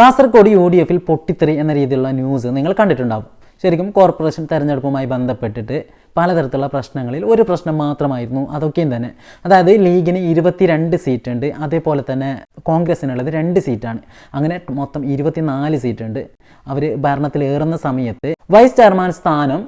Kasaragod U D എഫിൽ പൊട്ടിത്തെറി എന്ന രീതിയിലുള്ള ന്യൂസ് നിങ്ങൾ കണ്ടിട്ടുണ്ടാകും ശരിക്കും കോർപ്പറേഷൻ തെരഞ്ഞെടുപ്പുമായി ബന്ധപ്പെട്ടിട്ട് പലതരത്തിലുള്ള പ്രശ്നങ്ങളിൽ ഒരു പ്രശ്നം മാത്രമായിരുന്നു അതൊക്കെയും തന്നെ. അതായത് ലീഗിന് ഇരുപത്തിരണ്ട് സീറ്റ് ഉണ്ട് അതേപോലെ തന്നെ കോൺഗ്രസ്സിനുള്ളത് രണ്ട് സീറ്റാണ്. അങ്ങനെ മൊത്തം ഇരുപത്തിനാല് സീറ്റ് ഉണ്ട് അവർ ഭരണത്തിലേറുന്ന സമയത്ത് വൈസ് ചെയർമാൻ സ്ഥാനം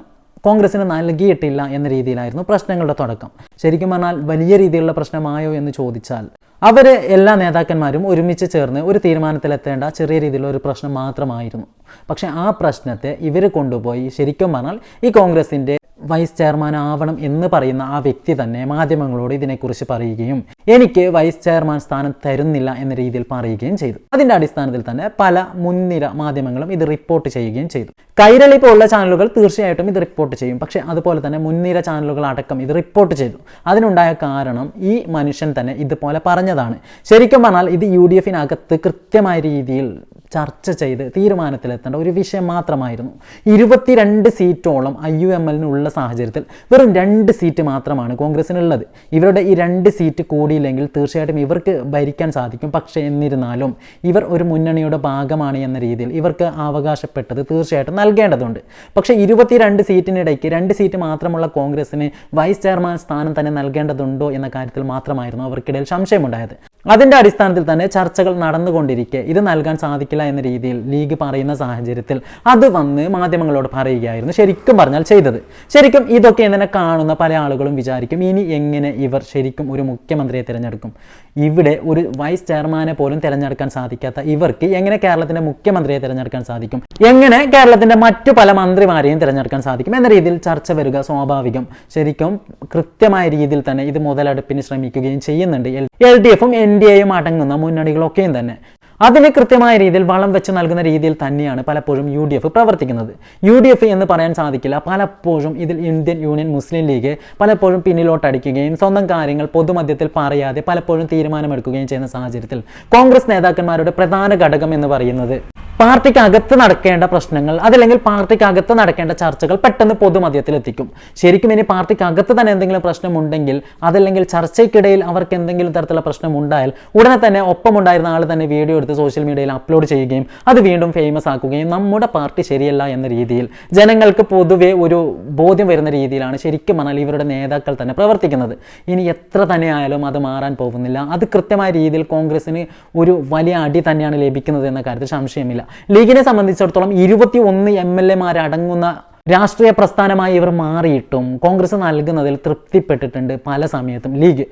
കോൺഗ്രസ്സിന് നൽകിയിട്ടില്ല എന്ന രീതിയിലായിരുന്നു പ്രശ്നങ്ങളുടെ തുടക്കം. ശരിക്കും പറഞ്ഞാൽ വലിയ രീതിയിലുള്ള പ്രശ്നമായോ എന്ന് ചോദിച്ചാൽ അവർ എല്ലാ നേതാക്കന്മാരും ഒരുമിച്ച് ചേർന്ന് ഒരു തീരുമാനത്തിലെത്തേണ്ട ചെറിയ രീതിയിലുള്ള ഒരു പ്രശ്നം മാത്രമായിരുന്നു. പക്ഷേ ആ പ്രശ്നത്തെ ഇവർ കൊണ്ടുപോയി ശരിക്കും പറഞ്ഞാൽ ഈ കോൺഗ്രസിന്റെ വൈസ് ചെയർമാൻ ആവണം എന്ന് പറയുന്ന ആ വ്യക്തി തന്നെ മാധ്യമങ്ങളോട് ഇതിനെക്കുറിച്ച് പറയുകയും എനിക്ക് വൈസ് ചെയർമാൻ സ്ഥാനം തരുന്നില്ല എന്ന രീതിയിൽ പറയുകയും ചെയ്തു. അതിന്റെ അടിസ്ഥാനത്തിൽ തന്നെ പല മുൻനിര മാധ്യമങ്ങളും ഇത് റിപ്പോർട്ട് ചെയ്യുകയും ചെയ്തു. കൈരളി പോലുള്ള ചാനലുകൾ തീർച്ചയായിട്ടും ഇത് റിപ്പോർട്ട് ചെയ്യും. പക്ഷേ അതുപോലെ തന്നെ മുൻനിര ചാനലുകൾ അടക്കം ഇത് റിപ്പോർട്ട് ചെയ്തു. അതിനുണ്ടായ കാരണം ഈ മനുഷ്യൻ തന്നെ ഇതുപോലെ പറഞ്ഞതാണ്. ശരിക്കും പറഞ്ഞാൽ ഇത് യു ഡി എഫിനകത്ത് കൃത്യമായ രീതിയിൽ ചർച്ച ചെയ്ത് തീരുമാനത്തിലെത്തേണ്ട ഒരു വിഷയം മാത്രമായിരുന്നു. ഇരുപത്തിരണ്ട് സീറ്റോളം ഐ യു എം എല്ലിനുള്ള സാഹചര്യത്തിൽ വെറും രണ്ട് സീറ്റ് മാത്രമാണ് കോൺഗ്രസിനുള്ളത്. ഇവരുടെ ഈ രണ്ട് സീറ്റ് കൂടിയില്ലെങ്കിൽ തീർച്ചയായിട്ടും ഇവർക്ക് ഭരിക്കാൻ സാധിക്കും. പക്ഷേ എന്നിരുന്നാലും ഇവർ ഒരു മുന്നണിയുടെ ഭാഗമാണ് എന്ന രീതിയിൽ ഇവർക്ക് അവകാശപ്പെട്ടത് തീർച്ചയായിട്ടും നൽകേണ്ടതുണ്ട്. പക്ഷേ ഇരുപത്തിരണ്ട് സീറ്റിനിടയ്ക്ക് രണ്ട് സീറ്റ് മാത്രമുള്ള കോൺഗ്രസിന് വൈസ് ചെയർമാൻ സ്ഥാനം തന്നെ നൽകേണ്ടതുണ്ടോ എന്ന കാര്യത്തിൽ മാത്രമായിരുന്നു അവർക്കിടയിൽ സംശയമുണ്ടായത്. അതിന്റെ അടിസ്ഥാനത്തിൽ തന്നെ ചർച്ചകൾ നടന്നുകൊണ്ടിരിക്കെ. ഇത് നൽകാൻ സാധിക്കില്ല എന്ന രീതിയിൽ ലീഗ് പറയുന്ന സാഹചര്യത്തിൽ അത് വന്ന് മാധ്യമങ്ങളോട് പറയുകയായിരുന്നു ശരിക്കും പറഞ്ഞാൽ ചെയ്തത്. ശരിക്കും ഇതൊക്കെ എന്നെ കാണുന്ന പല ആളുകളും വിചാരിക്കും ഇനി എങ്ങനെ ഇവർ ശരിക്കും ഒരു മുഖ്യമന്ത്രിയെ തിരഞ്ഞെടുക്കും. ഇവിടെ ഒരു വൈസ് ചെയർമാനെ പോലും തിരഞ്ഞെടുക്കാൻ സാധിക്കാത്ത ഇവർക്ക് എങ്ങനെ കേരളത്തിന്റെ മുഖ്യമന്ത്രിയെ തിരഞ്ഞെടുക്കാൻ സാധിക്കും? എങ്ങനെ കേരളത്തിന്റെ മറ്റു പല മന്ത്രിമാരെയും തിരഞ്ഞെടുക്കാൻ സാധിക്കും എന്ന രീതിയിൽ ചർച്ച വരിക സ്വാഭാവികം. ശരിക്കും കൃത്യമായ രീതിയിൽ തന്നെ ഇത് മുതലെടുപ്പിന് ശ്രമിക്കുകയും ചെയ്യുന്നുണ്ട്. എൽ ഡി എഫും എൻ എയും അടങ്ങുന്ന മുന്നണികളൊക്കെയും തന്നെ. അതിന് കൃത്യമായ രീതിയിൽ വളം വെച്ച് നൽകുന്ന രീതിയിൽ തന്നെയാണ് പലപ്പോഴും യു ഡി എഫ് പ്രവർത്തിക്കുന്നത്. യു ഡി എഫ് എന്ന് പറയാൻ സാധിക്കില്ല. പലപ്പോഴും ഇതിൽ ഇന്ത്യൻ യൂണിയൻ മുസ്ലിം ലീഗ് പലപ്പോഴും പിന്നിലോട്ടടിക്കുകയും സ്വന്തം കാര്യങ്ങൾ പൊതുമധ്യത്തിൽ പറയാതെ പലപ്പോഴും തീരുമാനമെടുക്കുകയും ചെയ്യുന്ന സാഹചര്യത്തിൽ കോൺഗ്രസ് നേതാക്കന്മാരുടെ പ്രധാന ഘടകം എന്ന് പറയുന്നത് പാർട്ടിക്ക് അകത്ത് നടക്കേണ്ട പ്രശ്നങ്ങൾ അതല്ലെങ്കിൽ പാർട്ടിക്ക് അകത്ത് നടക്കേണ്ട ചർച്ചകൾ പെട്ടെന്ന് പൊതുമധ്യത്തിൽ എത്തിക്കും ശരിക്കും ഇനി പാർട്ടിക്ക് അകത്ത് തന്നെ എന്തെങ്കിലും പ്രശ്നമുണ്ടെങ്കിൽ അതല്ലെങ്കിൽ ചർച്ചയ്ക്കിടയിൽ അവർക്ക് എന്തെങ്കിലും തരത്തിലുള്ള പ്രശ്നം ഉണ്ടായാൽ ഉടനെ തന്നെ ഒപ്പമുണ്ടായിരുന്ന ആൾ തന്നെ വീഡിയോ എടുത്ത് സോഷ്യൽ മീഡിയയിൽ അപ്ലോഡ് ചെയ്യുകയും അത് വീണ്ടും ഫേമസ് ആക്കുകയും നമ്മുടെ പാർട്ടി ശരിയല്ല എന്ന രീതിയിൽ ജനങ്ങൾക്ക് പൊതുവെ ഒരു ബോധ്യം വരുന്ന രീതിയിലാണ് ശരിക്കും പറഞ്ഞാൽ ഇവരുടെ നേതാക്കൾ തന്നെ പ്രവർത്തിക്കുന്നത്. ഇനി എത്ര തന്നെയായാലും അത് മാറാൻ പോകുന്നില്ല. അത് കൃത്യമായ രീതിയിൽ കോൺഗ്രസിന് ഒരു വലിയ അടി തന്നെയാണ് ലഭിക്കുന്നത് എന്ന കാര്യത്തിൽ സംശയമില്ല. ലീഗിനെ സംബന്ധിച്ചിടത്തോളം ഇരുപത്തി ഒന്ന് എം എൽ എമാരടങ്ങുന്ന രാഷ്ട്രീയ പ്രസ്ഥാനമായി ഇവർ മാറിയിട്ടും കോൺഗ്രസ് നൽകുന്നതിൽ തൃപ്തിപ്പെട്ടിട്ടുണ്ട് പല സമയത്തും ലീഗ്.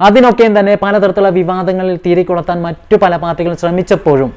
അതിനൊക്കെയും തന്നെ പലതരത്തിലുള്ള വിവാദങ്ങളിൽ തീരെക്കൊളുത്താൻ മറ്റു പല പാർട്ടികളും ശ്രമിച്ചപ്പോഴും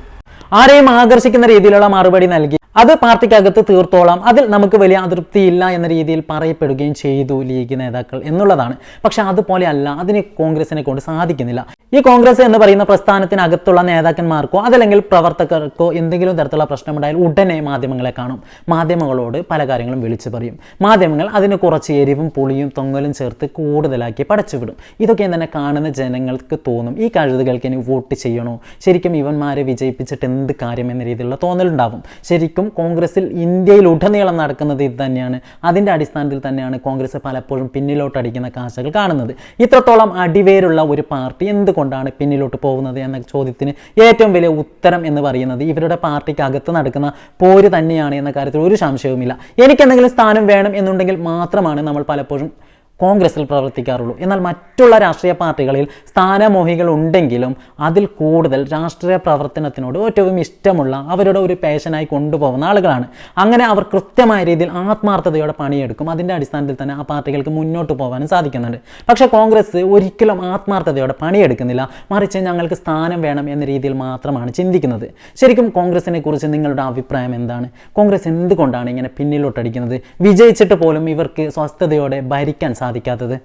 ആരെയും ആകർഷിക്കുന്ന രീതിയിലുള്ള മറുപടി നൽകി അത് പാർട്ടിക്കകത്ത് തീർത്തോളാം. അതിൽ നമുക്ക് വലിയ അതൃപ്തിയില്ല എന്ന രീതിയിൽ പറയപ്പെടുകയും ചെയ്തു ലീഗ് നേതാക്കൾ എന്നുള്ളതാണ്. പക്ഷെ അതുപോലെ അല്ല അതിന് കോൺഗ്രസിനെ കൊണ്ട് സാധിക്കുന്നില്ല. ഈ കോൺഗ്രസ് എന്ന് പറയുന്ന പ്രസ്ഥാനത്തിനകത്തുള്ള നേതാക്കന്മാർക്കോ അതല്ലെങ്കിൽ പ്രവർത്തകർക്കോ എന്തെങ്കിലും തരത്തിലുള്ള പ്രശ്നമുണ്ടായാൽ ഉടനെ മാധ്യമങ്ങളെ കാണും. മാധ്യമങ്ങളോട് പല കാര്യങ്ങളും വിളിച്ചു പറയും. മാധ്യമങ്ങൾ അതിന് കുറച്ച് എരിവും പുളിയും തൊങ്ങലും ചേർത്ത് കൂടുതലാക്കി പടച്ചുവിടും. ഇതൊക്കെ തന്നെ കാണുന്ന ജനങ്ങൾക്ക് തോന്നും. ഈ കഴുതുകൾക്ക് ഇനി വോട്ട് ചെയ്യണോ? ശരിക്കും ഇവന്മാരെ വിജയിപ്പിച്ചിട്ട് എന്ത് കാര്യം എന്ന രീതിയിലുള്ള തോന്നലുണ്ടാവും. ശരിക്കും കോൺഗ്രസിൽ ഇന്ത്യയിൽ ഉടനീളം നടക്കുന്നത് ഇത് തന്നെയാണ്. അതിന്റെ അടിസ്ഥാനത്തിൽ തന്നെയാണ് കോൺഗ്രസ് പലപ്പോഴും പിന്നിലോട്ടടിക്കുന്ന കാഴ്ചകൾ കാണുന്നത്. ഇത്രത്തോളം അടിവേരുള്ള ഒരു പാർട്ടി എന്തുകൊണ്ടാണ് പിന്നിലോട്ട് പോകുന്നത് എന്ന ചോദ്യത്തിന് ഏറ്റവും വലിയ ഉത്തരം എന്ന് പറയുന്നത് ഇവരുടെ പാർട്ടിക്ക് അകത്ത് നടക്കുന്ന പോര് തന്നെയാണ് എന്ന കാര്യത്തിൽ ഒരു സംശയവുമില്ല. എനിക്കെന്തെങ്കിലും സ്ഥാനം വേണം എന്നുണ്ടെങ്കിൽ മാത്രമാണ് നമ്മൾ പലപ്പോഴും കോൺഗ്രസിൽ പ്രവർത്തിക്കാറുള്ളൂ. എന്നാൽ മറ്റുള്ള രാഷ്ട്രീയ പാർട്ടികളിൽ സ്ഥാനമോഹികൾ ഉണ്ടെങ്കിലും അതിൽ കൂടുതൽ രാഷ്ട്രീയ പ്രവർത്തനത്തിനോട് ഏറ്റവും ഇഷ്ടമുള്ള അവരുടെ ഒരു പാഷനായി കൊണ്ടുപോകുന്ന ആളുകളാണ്. അങ്ങനെ അവർ കൃത്യമായ രീതിയിൽ ആത്മാർത്ഥതയോടെ പണിയെടുക്കും. അതിന്റെ അടിസ്ഥാനത്തിൽ തന്നെ ആ പാർട്ടികൾക്ക് മുന്നോട്ട് പോകാനും സാധിക്കുന്നുണ്ട്. പക്ഷേ കോൺഗ്രസ് ഒരിക്കലും ആത്മാർത്ഥതയോടെ പണിയെടുക്കുന്നില്ല. മറിച്ച് ഞങ്ങൾക്ക് സ്ഥാനം വേണം എന്ന രീതിയിൽ മാത്രമാണ് ചിന്തിക്കുന്നത്. ശരിക്കും കോൺഗ്രസിനെ കുറിച്ച് നിങ്ങളുടെ അഭിപ്രായം എന്താണ്? കോൺഗ്രസ് എന്തുകൊണ്ടാണ് ഇങ്ങനെ പിന്നിലോട്ടടിക്കുന്നത്? വിജയിച്ചിട്ട് പോലും ഇവർക്ക് സ്വസ്ഥതയോടെ ഭരിക്കാൻ സാധിക്കാത്തത്.